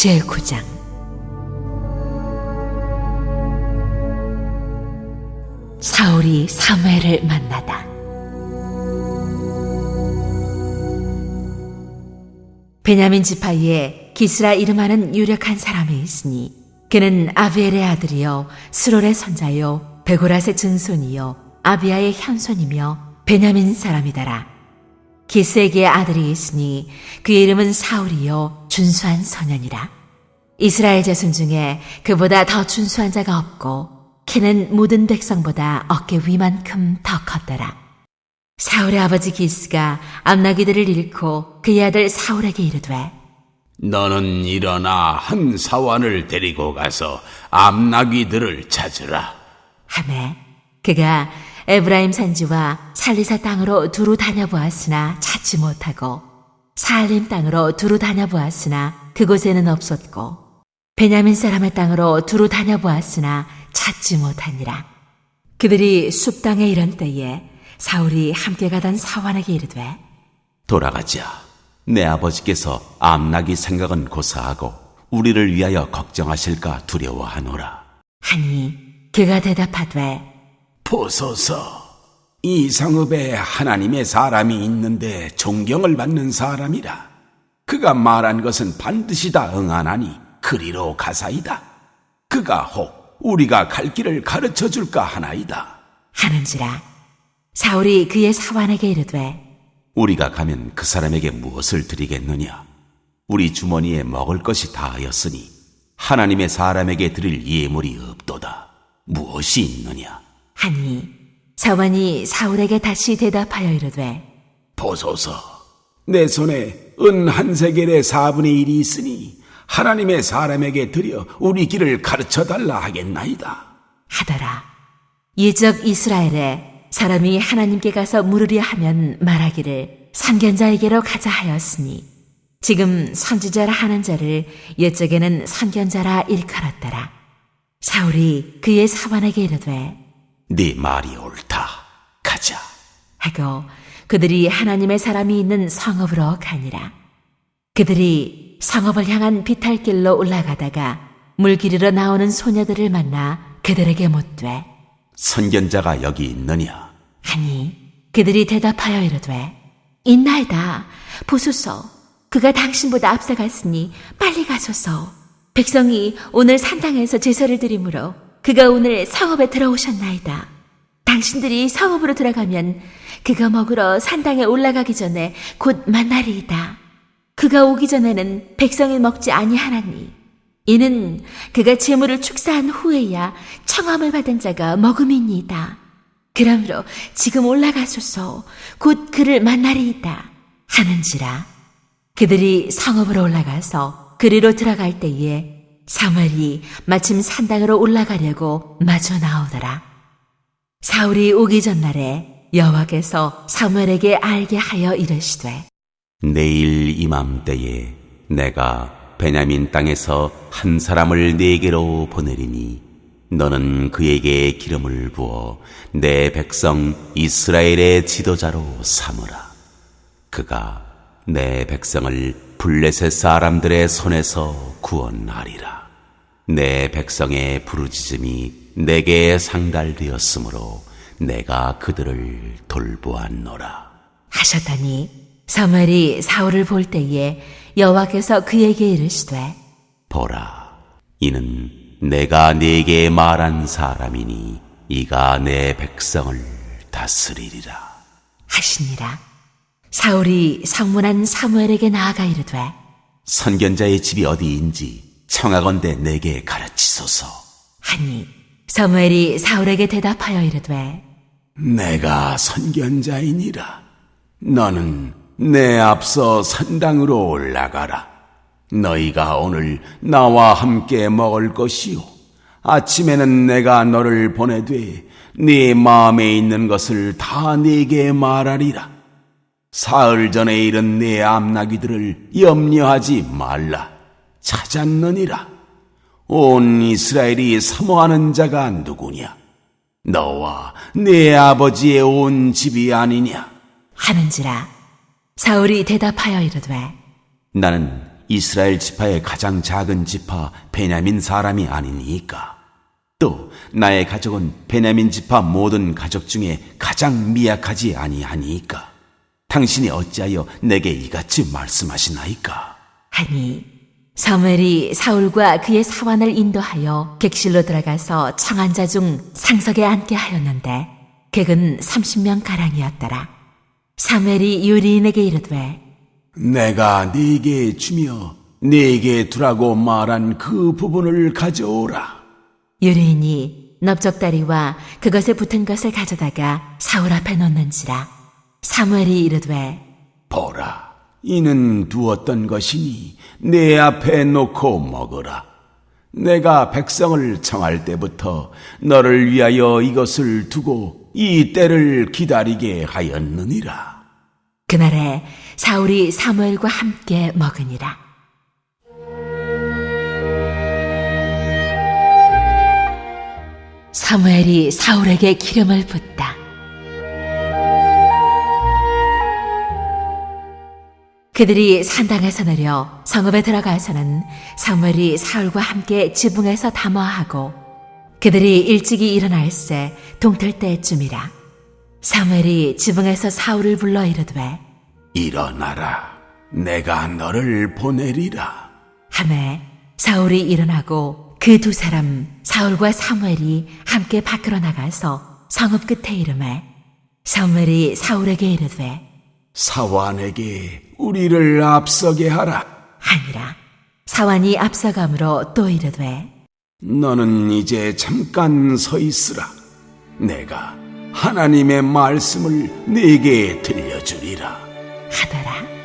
제9장 사울이 사무엘을 만나다. 베냐민 지파에 기스라 이름하는 유력한 사람이 있으니 그는 아비엘의 아들이요 스롤의 손자요 베고라의 증손이요 아비아의 현손이며 베냐민 사람이더라. 기스에게 아들이 있으니 그의 이름은 사울이요 준수한 소년이라. 이스라엘 자손 중에 그보다 더 준수한 자가 없고 키는 모든 백성보다 어깨 위만큼 더 컸더라. 사울의 아버지 기스가 암나기들을 잃고 그의 아들 사울에게 이르되 너는 일어나 한 사환을 데리고 가서 암나귀들을 찾으라. 하매 그가 에브라임 산지와 살리사 땅으로 두루 다녀보았으나 찾지 못하고 살림 땅으로 두루 다녀보았으나 그곳에는 없었고 베냐민 사람의 땅으로 두루 다녀보았으나 찾지 못하니라 그들이 숲 땅에 이른 때에 사울이 함께 가던 사환에게 이르되 돌아가자. 내 아버지께서 암나기 생각은 고사하고 우리를 위하여 걱정하실까 두려워하노라. 하니 그가 대답하되 보소서. 이 성읍에 하나님의 사람이 있는데 존경을 받는 사람이라. 그가 말한 것은 반드시 다 응하나니 그리로 가사이다. 그가 혹 우리가 갈 길을 가르쳐 줄까 하나이다. 하는지라 사울이 그의 사환에게 이르되 우리가 가면 그 사람에게 무엇을 드리겠느냐? 우리 주머니에 먹을 것이 다하였으니 하나님의 사람에게 드릴 예물이 없도다. 무엇이 있느냐? 하니 사환이 사울에게 다시 대답하여 이르되 보소서. 내 손에 은 한 세겔의 4분의 1이 있으니 하나님의 사람에게 드려 우리 길을 가르쳐 달라 하겠나이다. 하더라. 예적 이스라엘에 사람이 하나님께 가서 물으려 하면 말하기를 선견자에게로 가자 하였으니 지금 선지자라 하는 자를 옛적에는 선견자라 일컬었더라. 사울이 그의 사관에게 이르되 네 말이 옳다. 가자. 하고 그들이 하나님의 사람이 있는 성읍으로 가니라. 그들이 성읍을 향한 비탈길로 올라가다가 물길이로 나오는 소녀들을 만나 그들에게 묻되 선견자가 여기 있느냐? 하니 그들이 대답하여 이르되 있나이다. 보소서. 그가 당신보다 앞서갔으니 빨리 가소서. 백성이 오늘 산당에서 제사를 드리므로 그가 오늘 성읍에 들어오셨나이다. 당신들이 성읍으로 들어가면 그가 먹으러 산당에 올라가기 전에 곧 만나리이다 그가 오기 전에는 백성이 먹지 아니하나니 이는 그가 재물을 축사한 후에야 청함을 받은 자가 먹음이니이다. 그러므로 지금 올라가소서 곧 그를 만나리이다 하는지라 그들이 성읍으로 올라가서 그리로 들어갈 때에 사무엘이 마침 산당으로 올라가려고 마주 나오더라. 사울이 오기 전날에 여호와께서 사무엘에게 알게 하여 이르시되 내일 이맘때에 내가 베냐민 땅에서 한 사람을 네게로 보내리니 너는 그에게 기름을 부어 내 백성 이스라엘의 지도자로 삼으라. 그가 내 백성을 블레셋 사람들의 손에서 구원하리라. 내 백성의 부르짖음이 내게 상달되었으므로 내가 그들을 돌보았노라. 하셨더니 사무엘이 사울을 볼 때에 여호와께서 그에게 이르시되 보라, 이는 내가 네게 말한 사람이니 이가 내 백성을 다스리리라. 하시니라 사울이 성문한 사무엘에게 나아가 이르되 선견자의 집이 어디인지 청하건대 내게 가르치소서. 하니 사무엘이 사울에게 대답하여 이르되 내가 선견자이니라. 너는 내 앞서 산당으로 올라가라. 너희가 오늘 나와 함께 먹을 것이요. 아침에는 내가 너를 보내되 네 마음에 있는 것을 다 네게 말하리라. 사흘 전에 이른 네 암나귀들을 염려하지 말라. 찾았느니라. 온 이스라엘이 사모하는 자가 누구냐? 너와 네 아버지의 온 집이 아니냐? 하는지라 사울이 대답하여 이르되 나는 이스라엘 지파의 가장 작은 지파 베냐민 사람이 아니니까. 또 나의 가족은 베냐민 지파 모든 가족 중에 가장 미약하지 아니하니까. 당신이 어찌하여 내게 이같이 말씀하시나이까? 하니 사무엘이 사울과 그의 사환을 인도하여 객실로 들어가서 청한 자중 상석에 앉게 하였는데 객은 30명 가량이었더라. 사무엘이 유리인에게 이르되 내가 네게 주며 네게 두라고 말한 그 부분을 가져오라. 유리인이 넓적다리와 그것에 붙은 것을 가져다가 사울 앞에 놓는지라 사무엘이 이르되 보라, 이는 두었던 것이니 내 앞에 놓고 먹으라. 내가 백성을 청할 때부터 너를 위하여 이것을 두고 이 때를 기다리게 하였느니라. 그날에 사울이 사무엘과 함께 먹으니라. 사무엘이 사울에게 기름을 붓다. 그들이 산당에서 내려 성읍에 들어가서는 사무엘이 사울과 함께 지붕에서 담화하고 그들이 일찍이 일어날새 동틀 때쯤이라. 사무엘이 지붕에서 사울을 불러 이르되 일어나라. 내가 너를 보내리라. 함에 사울이 일어나고 그 두 사람 사울과 사무엘이 함께 밖으로 나가서 성읍 끝에 이름에 사무엘이 사울에게 이르되 사완에게 우리를 앞서게 하라. 하니라 사완이 앞서감으로 또 이르되 너는 이제 잠깐 서 있으라. 내가 하나님의 말씀을 네게 들려주리라. 하더라